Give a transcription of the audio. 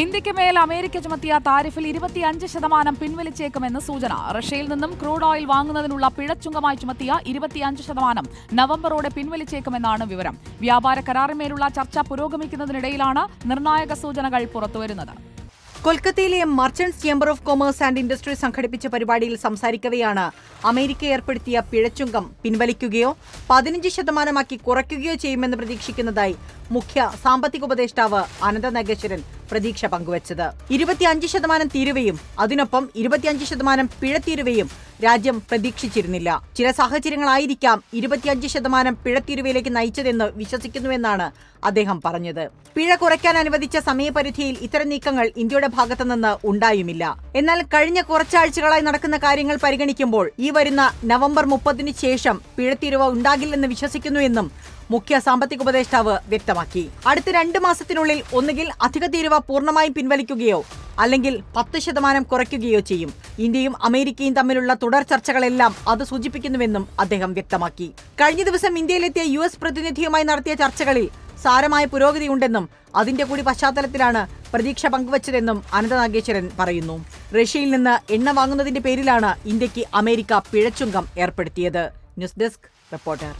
ഇന്ത്യയ്ക്ക് മേൽ അമേരിക്ക ചുമത്തിയ താരിഫിൽ ഇരുപത്തിയഞ്ച് ശതമാനം പിൻവലിച്ചേക്കുമെന്ന് സൂചന. റഷ്യയിൽ നിന്നും ക്രൂഡ് ഓയിൽ വാങ്ങുന്നതിനുള്ള പിഴച്ചുങ്കമായി ചുമത്തിയ ഇരുപത്തിയഞ്ച് ശതമാനം നവംബറോടെ പിൻവലിച്ചേക്കുമെന്നാണ് വിവരം. വ്യാപാര കരാറിന്മേലുള്ള ചർച്ച പുരോഗമിക്കുന്നതിനിടയിലാണ് നിർണായക സൂചനകൾ പുറത്തുവരുന്നത്. കൊൽക്കത്തയിലെ merchants chamber of commerce and industry സംഘടിപ്പിച്ച പരിപാടിയിൽ സംസാരിക്കവെയാണ് അമേരിക്ക ഏർപ്പെടുത്തിയ പിഴച്ചുങ്കം. പിൻവലിക്കുകയോ പതിനഞ്ച് ശതമാനമാക്കി കുറയ്ക്കുകയോ ചെയ്യുമെന്ന് പ്രതീക്ഷിക്കുന്നതായി മുഖ്യ സാമ്പത്തിക ഉപദേഷ്ടാവ് അനന്ത നഗേശ്വരൻ പ്രതീക്ഷ പങ്കുവച്ചത്. ഇരുപത്തിയഞ്ച് ശതമാനം തീരുവയും അതിനൊപ്പം ഇരുപത്തിയഞ്ച് ശതമാനം പിഴത്തീരുവയും രാജ്യം പ്രതീക്ഷിച്ചിരുന്നില്ല. ചില സാഹചര്യങ്ങളായിരിക്കാം ഇരുപത്തിയഞ്ച് ശതമാനം പിഴത്തീരുവയിലേക്ക് നയിച്ചതെന്ന് വിശ്വസിക്കുന്നുവെന്നാണ് അദ്ദേഹം പറഞ്ഞത്. പിഴ കുറയ്ക്കാൻ അനുവദിച്ച സമയപരിധിയിൽ ഇത്തരം നീക്കങ്ങൾ ഇന്ത്യയുടെ ഭാഗത്തുനിന്ന് ഉണ്ടായുമില്ല. എന്നാൽ കഴിഞ്ഞ കുറച്ചാഴ്ചകളായി നടക്കുന്ന കാര്യങ്ങൾ പരിഗണിക്കുമ്പോൾ ഈ വരുന്ന നവംബർ മുപ്പതിന് ശേഷം പിഴത്തീരുവ ഉണ്ടാകില്ലെന്ന് വിശ്വസിക്കുന്നുവെന്നും മുഖ്യ സാമ്പത്തിക ഉപദേഷ്ടാവ് വ്യക്തമാക്കി. അടുത്ത രണ്ട് മാസത്തിനുള്ളിൽ ഒന്നുകിൽ അധിക തീരുവ പൂർണമായും പിൻവലിക്കുകയോ അല്ലെങ്കിൽ പത്ത് ശതമാനം കുറയ്ക്കുകയോ ചെയ്യും. ഇന്ത്യയും അമേരിക്കയും തമ്മിലുള്ള തുടർ ചർച്ചകളെല്ലാം അത് സൂചിപ്പിക്കുന്നുവെന്നും അദ്ദേഹം വ്യക്തമാക്കി. കഴിഞ്ഞ ദിവസം ഇന്ത്യയിലെത്തിയ യു എസ് പ്രതിനിധിയുമായി നടത്തിയ ചർച്ചകളിൽ സാരമായ പുരോഗതിയുണ്ടെന്നും അതിന്റെ കൂടി പശ്ചാത്തലത്തിലാണ് പ്രതീക്ഷ പങ്കുവച്ചതെന്നും അനന്ത നാഗേശ്വരൻ പറയുന്നു. റഷ്യയിൽ നിന്ന് എണ്ണ വാങ്ങുന്നതിന്റെ പേരിലാണ് ഇന്ത്യയ്ക്ക് അമേരിക്ക പിഴച്ചുങ്കം ഏർപ്പെടുത്തിയത്. News desk reporter.